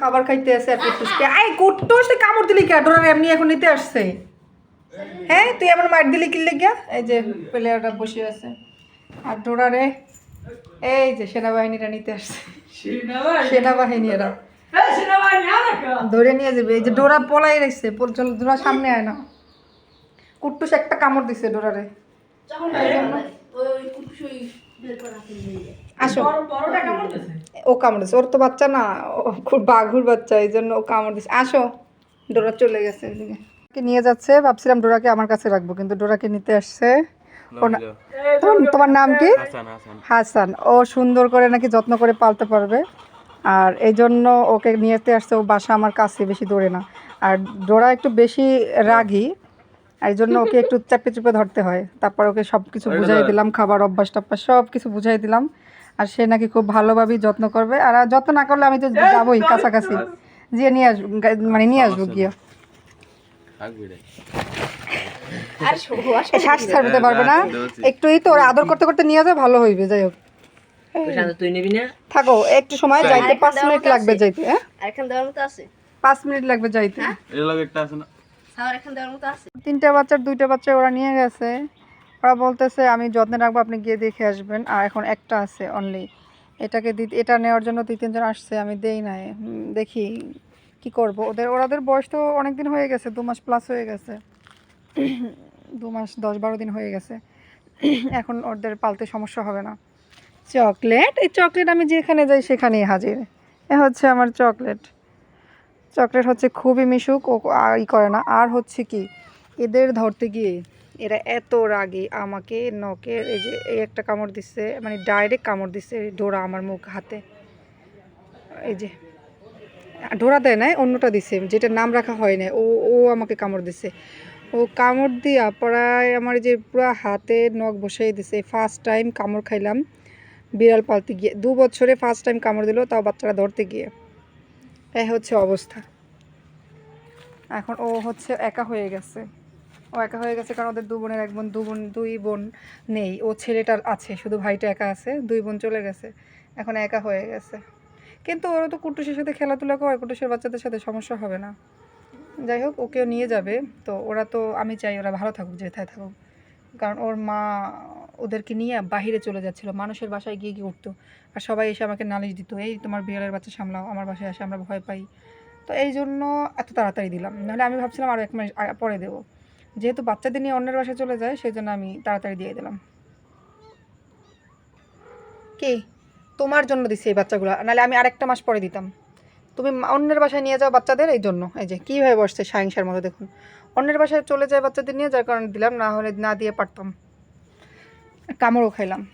খাবার খাইতে আসে আর কুট্টুসকে আই কুট্টুস তুই কামড় দিলি কে ডোরার এমনি এখন নিতে আসছে। হ্যাঁ তুই আমার মার দিলি কিনলে গিয়া এই যে প্লেয়ারটা বসে আছে। আর ডোরারে এই যে সেনাবাহিনীরা নিতে আসছে। সেনাবাহিনী? এরা ধরে নিয়ে যাবে। এই যে ডোরা পলাই রয়েছে পল- চল ডোরা সামনে আয় না। কুট্টুস একটা কামড় দিছে ডোরারে আসো। ও কামড় দিছে? ওর তো বাচ্চা না ও খুব বাঘুর বাচ্চা এই জন্য ও কামড় আসো ডোরা চলে গেছে এদিকে। ওকে নিয়ে যাচ্ছে ভাবছিলাম ডোরাকে আমার কাছে রাখব কিন্তু ডোরাকে নিতে আসছে। ও তোমার নাম কি? হাসান ও সুন্দর করে নাকি যত্ন করে পালতে পারবে। আর এই জন্য ওকে নিয়েতে আসছে ও বাসা আমার কাছে বেশি দৌড়ে না। আর ডোরা একটু বেশি রাগী এই জন্য ওকে একটু চাপে চুপে ধরতে হয়। তারপর ওকে সব কিছু বুঝাই দিলাম খাবার অভ্যাস টভ্যাস সব কিছু বুঝাই দিলাম। আর সে নাকি খুব ভালোভাবেই যত্ন করবে। আর যত্ন না করলে আমি তো যাবোই কাছাকাছি। গিয়ে নিয়ে আসব মানে নিয়ে আসব গিয়ে। শ্বাস ছাড়তে পারবে না? একটু এই তো ওরা আদর করতে করতে নিয়ে যাও ভালো হইবে যাই হোক। তুই নিবি না? থাকো একটু সময় যাইতে পাঁচ মিনিট লাগবে যাইতে হ্যাঁ? পাঁচ মিনিট লাগবে যাইতে। এর লগে একটা আছে না? সাওয়ার এখান দেওয়ার মতো আছে। তিনটা বাচ্চার দুইটা বাচ্চা ওরা নিয়ে গেছে। ওরা বলতেছে, আমি যত্নে রাখব, আপনি গিয়ে দেখে আসবেন। আর এখন একটা আছে অনলি এটাকে দি, এটা নেওয়ার জন্য দুই, তিনজন আসছে, আমি দেই নাই। দেখি কি করব। ওদের, ওরাদের বয়স তো অনেক দিন হয়ে গেছে, দু মাস প্লাস হয়ে গেছে। দু মাস, দশ, বারো দিন হয়ে গেছে। এখন ওদের পালতে সমস্যা হবে না। চকলেট? এই চকলেট আমি যেখানে যাই সেখানেই হাজির। এ হচ্ছে আমার চকলেট। চকলেট হচ্ছে খুবই মিশুক ও ই করে না। আর হচ্ছে কি, এদের ধরতে গিয়ে এরা এত রাগে, আমাকে নখের এই যে এই একটা কামড় দিচ্ছে মানে ডাইরেক্ট কামড় দিচ্ছে ডোরা আমার মুখ, হাতে। এই যে ডোরা দেয় নাই, অন্যটা দিছে, যেটা নাম রাখা হয় না ও ও আমাকে কামড় দিছে। ও কামড় দিয়া প্রায় আমার যে পুরো হাতে নখ বসাই দিছে ফার্স্ট টাইম কামড় খাইলাম, বিড়াল পালতে গিয়ে। দু বছরে ফার্স্ট টাইম কামড় দিল, তাও বাচ্চারা ধরতে গিয়ে। এই হচ্ছে অবস্থা। এখন ও হচ্ছে একা হয়ে গেছে। ও একা হয়ে গেছে কারণ ওদের দু বোনের এক বোন, দু বোন, দুই বোন নেই। ও ছেলেটার আছে, শুধু ভাইটা একা আছে, দুই বোন চলে গেছে। এখন একা হয়ে গেছে। কিন্তু ওরা তো কুটুসের সাথে খেলাধুলা করে কুটুসের বাচ্চাদের সাথে সমস্যা হবে না। যাই হোক, ওকেও নিয়ে যাবে। তো ওরা তো, আমি চাই ওরা ভালো থাকুক, যেথায় থাকুক। কারণ ওর মা ওদেরকে নিয়ে বাহিরে চলে যাচ্ছিল, মানুষের বাসায় গিয়ে গিয়ে উঠতো। আর সবাই এসে আমাকে নালিশ দিত, এই তোমার বিড়ালের বাচ্চা সামলাও, আমার বাসায় আসে আমরা ভয় পাই। তো এই জন্য এত তাড়াতাড়ি দিলাম। নাহলে আমি ভাবছিলাম আরও এক মাস পরে দেবো। যেহেতু বাচ্চাদের নিয়ে অন্যের বাসায় চলে যায় সেই জন্য আমি তাড়াতাড়ি দিয়ে দিলাম। কে? তোমার জন্য দিছি এই বাচ্চাগুলো। নাহলে আমি আরেকটা মাস পরে দিতাম। তুমি অন্যের বাসায় নিয়ে যাও বাচ্চাদের এই জন্য। এই যে, কীভাবে বসছে সাহিংসার মতো দেখুন। অন্যের বাসায় চলে যায় বাচ্চাদের নিয়ে, যার কারণে দিলাম, না হলে না দিয়ে পারতাম। কামড়ও খাইলাম।